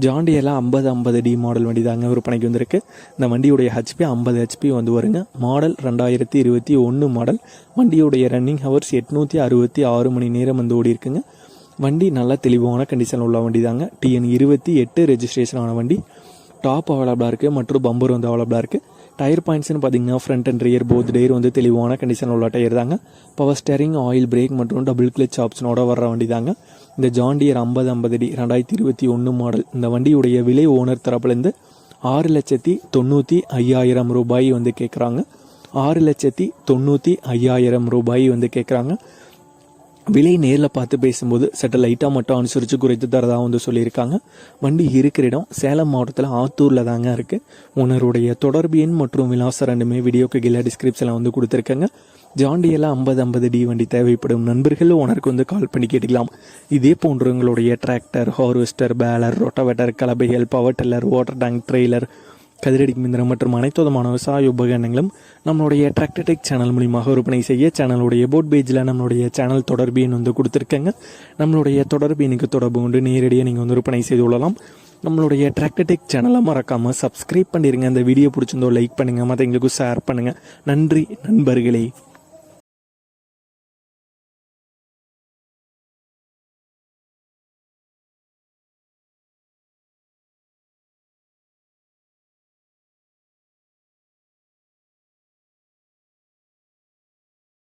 ஜாண்டியெல்லாம் ஐம்பது ஐம்பது D model வண்டி தாங்க விற்பனைக்கு வந்திருக்கு. இந்த வண்டியுடைய ஹெச்பி ஐம்பது ஹெச்பி வந்து வருங்க. மாடல் ரெண்டாயிரத்தி இருபத்தி ஒன்று மாடல் வண்டியுடைய ரன்னிங் ஹவர்ஸ் எட்நூற்றி அறுபத்தி ஆறு மணி நேரம் வந்து ஓடி இருக்குங்க வண்டி நல்லா தெளிவான கண்டிஷனில் உள்ள வண்டி தாங்க டிஎன் இருபத்தி எட்டு ரெஜிஸ்ட்ரேஷன் ஆன வண்டி. டாப் அவைலபிளாக இருக்குது மற்றும் பம்பர் வந்து அவைலபிளாக இருக்குது டயர் பாயிண்ட்ஸ்னு பார்த்தீங்கன்னா front and rear both tyre வந்து தெளிவான கண்டிஷனில் உள்ள டயர் தாங்க. பவர் ஸ்டேரிங் ஆயில் பிரேக் மற்றும் டபுள் கிளச் ஆப்ஷனோட வர்ற வண்டி தாங்க இந்த ஜாண்டியர் ஐம்பது ஐம்பது அடி ரெண்டாயிரத்தி இருபத்தி ஒன்று மாடல் இந்த வண்டியுடைய விலை ஓனர் தரப்புலேருந்து ஆறு லட்சத்தி தொண்ணூற்றி ஐயாயிரம் ரூபாய் வந்து கேட்குறாங்க ஆறு லட்சத்தி தொண்ணூற்றி ஐயாயிரம் ரூபாய் வந்து கேட்குறாங்க விலை நேரில் பார்த்து பேசும்போது சட்ட லைட்டாக மட்டும் அனுசரித்து குறைத்து தரதாக வந்து சொல்லியிருக்காங்க. வண்டி இருக்கிற இடம் சேலம் மாவட்டத்தில் ஆத்தூரில் தாங்க இருக்குது ஓனருடைய தொடர்பு எண் மற்றும் விலாசம் ரெண்டுமே வீடியோக்கு கீழே டிஸ்கிரிப்ஷனில் வந்து கொடுத்துருக்கேங்க. ஜாண்டியெல்லாம் ஐம்பது ஐம்பது டி வண்டி தேவைப்படும். நண்பர்கள் ஓனருக்கு வந்து கால் பண்ணி கேட்டுக்கலாம். இதே போன்று உங்களுடைய tractor harvester baler rotavator கலபைகள் power tiller water tank trailer கதிரடி மிந்திரம் மற்றும் அனைத்து விதமான விவசாய உபகரணங்களும் நம்மளுடைய டிராக்டர்டெக் சேனல் மூலியமாக விற்பனை செய்ய சேனலுடைய போட் பேஜில் நம்மளுடைய சேனல் தொடர்பு எண் வந்து கொடுத்துருக்கேங்க. நம்மளுடைய தொடர்பு எனக்கு தொடர்பு கொண்டு நேரடியாக நீங்கள் வந்து விற்பனை செய்து கொள்ளலாம். நம்மளுடைய டிராக்டர்டெக் சேனலை மறக்காமல் சப்ஸ்கிரைப் பண்ணிடுங்க அந்த வீடியோ பிடிச்சிருந்தோ லைக் பண்ணுங்கள் மற்றவங்களுக்கும் ஷேர் பண்ணுங்கள் நன்றி நண்பர்களே.